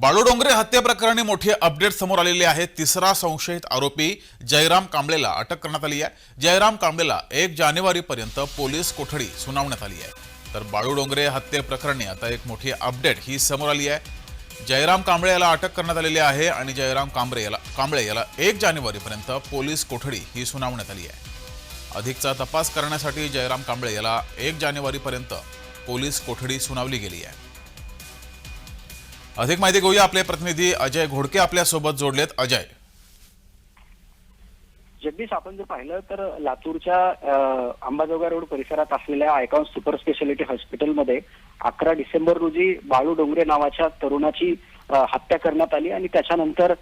बाळूडोंगरे हत्येप्रकरणी हत्या प्रकरणी मोठी अपडेट समोर आलेली आहे. तिसरा संशयित आरोपी जयराम कांबळेला अटक करण्यात आली आहे. जयराम कांबळेला एक जानेवारीपर्यंत पोलीस कोठडी सुनावण्यात आली आहे. तर बाळूडोंगरे हत्येप्रकरणी प्रकरणी आता एक मोठी अपडेट ही समोर आली आहे. जयराम कांबळे याला अटक करण्यात आलेली आहे आणि जयराम कांबळे याला कांबळे याला एक जानेवारीपर्यंत पोलीस कोठडी ही सुनावण्यात आली आहे. अधिकचा तपास करण्यासाठी जयराम कांबळे याला एक जानेवारीपर्यंत पोलीस कोठडी सुनावली गेली आहे. अधिक माहिती घेऊया. आपले प्रतिनिधी अजय घोडके आपल्यासोबत जोडलेत. अजय. जगदीश आपण जर पाहिलं तर लातूरच्या अंबाजोगाई रोड परिसरात असलेल्या आयकॉन सुपर स्पेशालिटी हॉस्पिटलमध्ये अकरा डिसेंबर रोजी बाळू डोंगरे नावाच्या तरुणाची हत्या करण्यात आली आणि त्याच्यानंतर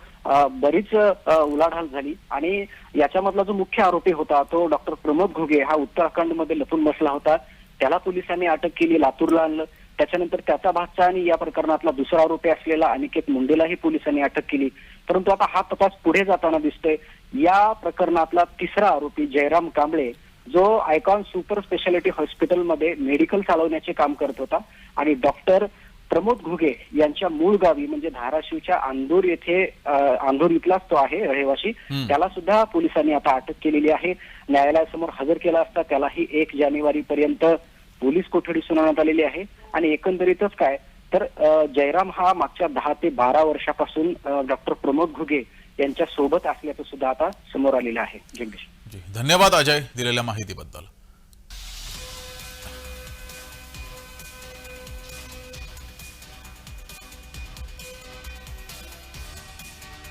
बरीच उलाढाल झाली. आणि याच्यामधला जो मुख्य आरोपी होता तो डॉक्टर प्रमोद घुगे. हा उत्तराखंडमध्ये लपून बसला होता. त्याला पोलिसांनी अटक केली. लातूरला आणलं. त्याच्यानंतर त्याचा भागचा आणि या प्रकरणातला दुसरा आरोपी असलेला अनिकेत मुंडेलाही पोलिसांनी अटक केली. परंतु आता हा तपास पुढे जाताना दिसतोय. या प्रकरणातला तिसरा आरोपी जयराम कांबळे जो आयकॉन सुपर स्पेशालिटी हॉस्पिटलमध्ये मेडिकल चालवण्याचे काम करत होता आणि डॉक्टर प्रमोद घुगे यांच्या मूळ गावी म्हणजे धाराशिवच्या आंदूर येथे आंदूर इथलाच तो आहे रहिवासी हम्म. त्याला सुद्धा पोलिसांनी आता अटक केलेली आहे. न्यायालयासमोर हजर केला असता त्यालाही एक जानेवारी पर्यंत पोलीस कोठडी सुनावण्यात आलेली आहे. आणि एकंदरीतच काय? तर जयराम हा मागच्या दहा ते बारा वर्षापासून डॉक्टर प्रमोद घुगे यांच्या सोबत असल्याचं सुद्धा आता समोर आलेलं आहे. जगदीश. धन्यवाद अजय दिलेल्या माहितीबद्दल.